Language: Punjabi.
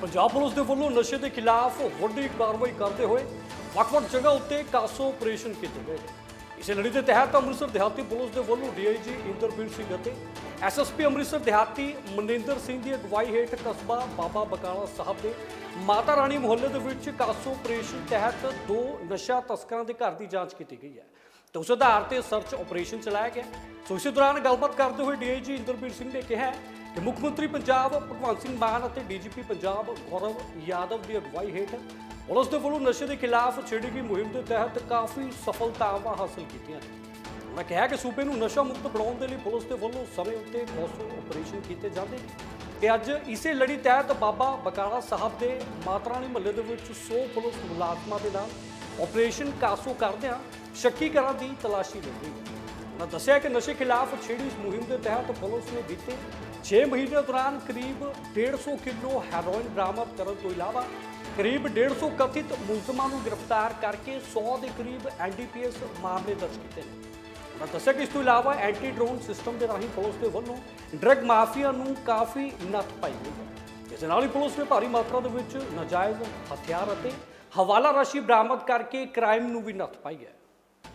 ਪੰਜਾਬ ਪੁਲਿਸ ਦੇ ਵੱਲੋਂ ਨਸ਼ੇ ਦੇ ਖਿਲਾਫ ਵੱਡੀ ਕਾਰਵਾਈ ਕਰਦੇ ਹੋਏ ਵੱਖ-ਵੱਖ ਜਗ੍ਹਾ ਉੱਤੇ ਕਾਸੋ ਆਪਰੇਸ਼ਨ ਕੀਤੇ ਗਏ ਇਸੇ ਲੜੀ ਦੇ ਤਹਿਤ ਅੰਮ੍ਰਿਤਸਰ ਦਿਹਾਤੀ ਪੁਲਿਸ ਦੇ ਵੱਲੋਂ ਡੀਆਈਜੀ ਇੰਦਰਬੀਰ ਸਿੰਘ ਅਤੇ ਐਸਐਸਪੀ ਅੰਮ੍ਰਿਤਸਰ ਦਿਹਾਤੀ ਮਨਿੰਦਰ ਸਿੰਘ ਦੀ ਅਗਵਾਈ ਹੇਠ ਕਸਬਾ ਬਾਬਾ ਬਕਾਲਾ ਸਾਹਿਬ ਦੇ ਮਾਤਾ ਰਾਣੀ ਮੁਹੱਲੇ ਦੇ ਵਿੱਚ ਕਾਸੋ ਆਪਰੇਸ਼ਨ ਤਹਿਤ ਦੋ ਨਸ਼ਾ ਤਸਕਰਾਂ ਦੇ ਘਰ ਦੀ ਜਾਂਚ ਕੀਤੀ ਗਈ ਹੈ। ਤੇ ਉਸ ਆਧਾਰ ਤੇ ਸਰਚ ਆਪਰੇਸ਼ਨ ਚਲਾਇਆ ਗਿਆ ਸੋ ਇਸੇ ਦੌਰਾਨ ਗੱਲਬਾਤ ਕਰਦੇ ਹੋਏ ਡੀਆਈਜੀ ਇੰਦਰਬੀਰ ਸਿੰਘ ਨੇ ਕਿਹਾ ਕਿ ਮੁੱਖ ਮੰਤਰੀ ਪੰਜਾਬ ਭਗਵੰਤ ਸਿੰਘ ਮਾਨ ਅਤੇ ਡੀਜੀਪੀ ਪੰਜਾਬ ਗੌਰਵ ਯਾਦਵ ਦੀ ਅਗਵਾਈ ਹੇਠ ਪੁਲਿਸ ਦੇ ਵੱਲੋਂ ਨਸ਼ੇ ਦੇ ਖਿਲਾਫ ਛੇੜੀ ਗਈ ਮੁਹਿੰਮ ਦੇ ਤਹਿਤ ਕਾਫੀ ਸਫਲਤਾਵਾਂ ਹਾਸਲ ਕੀਤੀਆਂ ਨੇ। ਉਹਨਾਂ ਕਿਹਾ ਕਿ ਸੂਬੇ ਨੂੰ ਨਸ਼ਾ ਮੁਕਤ ਬਣਾਉਣ ਦੇ ਲਈ ਪੁਲਿਸ ਦੇ ਵੱਲੋਂ ਸਮੇਂ ਉੱਤੇ ਕੌਸਲ ਆਪਰੇਸ਼ਨ ਕੀਤੇ ਜਾਂਦੇ ਨੇ ਤੇ ਅੱਜ ਇਸੇ ਲੜੀ ਤਹਿਤ ਬਾਬਾ ਬਕਾਲਾ ਸਾਹਿਬ ਦੇ ਮਾਤਰਾਣੀ ਮਹੱਲੇ ਦੇ ਵਿੱਚ 100 ਪੁਲਿਸ ਮੁਲਾਜ਼ਮਾਂ ਦੇ ਨਾਲ ਆਪਰੇਸ਼ਨ ਕਾਸੋ ਕਰਦਿਆਂ ਸ਼ੱਕੀ ਘਰਾਂ ਦੀ ਤਲਾਸ਼ੀ ਲਈ ਗਈ ਉਹਨਾਂ ਦੱਸਿਆ ਕਿ ਨਸ਼ੇ ਖਿਲਾਫ ਛੇੜੀ ਇਸ ਮੁਹਿੰਮ ਦੇ ਤਹਿਤ ਪੁਲਿਸ ਨੇ ਬੀਤੇ 6 ਮਹੀਨੇ ਦੌਰਾਨ ਕਰੀਬ 150 ਕਿਲੋ ਹੈਰੋਇਨ ਬਰਾਮਦ ਕਰਨ ਤੋਂ ਇਲਾਵਾ ਕਰੀਬ 150 ਕਥਿਤ ਮੁਲਜ਼ਮਾਂ ਨੂੰ ਗ੍ਰਿਫਤਾਰ ਕਰਕੇ 100 ਦੇ ਕਰੀਬ ਐਨਡੀਪੀਐਸ ਮਾਮਲੇ ਦਰਜ ਕੀਤੇ ਨੇ। ਉਹਨਾਂ ਦੱਸਿਆ ਕਿ ਇਸ ਤੋਂ ਇਲਾਵਾ ਐਂਟੀ ਡਰੋਨ ਸਿਸਟਮ ਦੇ ਰਾਹੀਂ ਪੁਲਿਸ ਦੇ ਵੱਲੋਂ ਡਰੱਗ ਮਾਫੀਆ ਨੂੰ ਕਾਫੀ ਨੱਥ ਪਾਈ ਗਈ ਹੈ। ਇਸ ਦੇ ਨਾਲ ਹੀ ਪੁਲਿਸ ਨੇ ਭਾਰੀ ਮਾਤਰਾ ਦੇ ਵਿੱਚ ਨਾਜਾਇਜ਼ ਹਥਿਆਰ ਅਤੇ ਹਵਾਲਾ ਰਾਸ਼ੀ ਬਰਾਮਦ ਕਰਕੇ ਕ੍ਰਾਈਮ ਨੂੰ ਵੀ ਨੱਥ ਪਾਈ ਹੈ।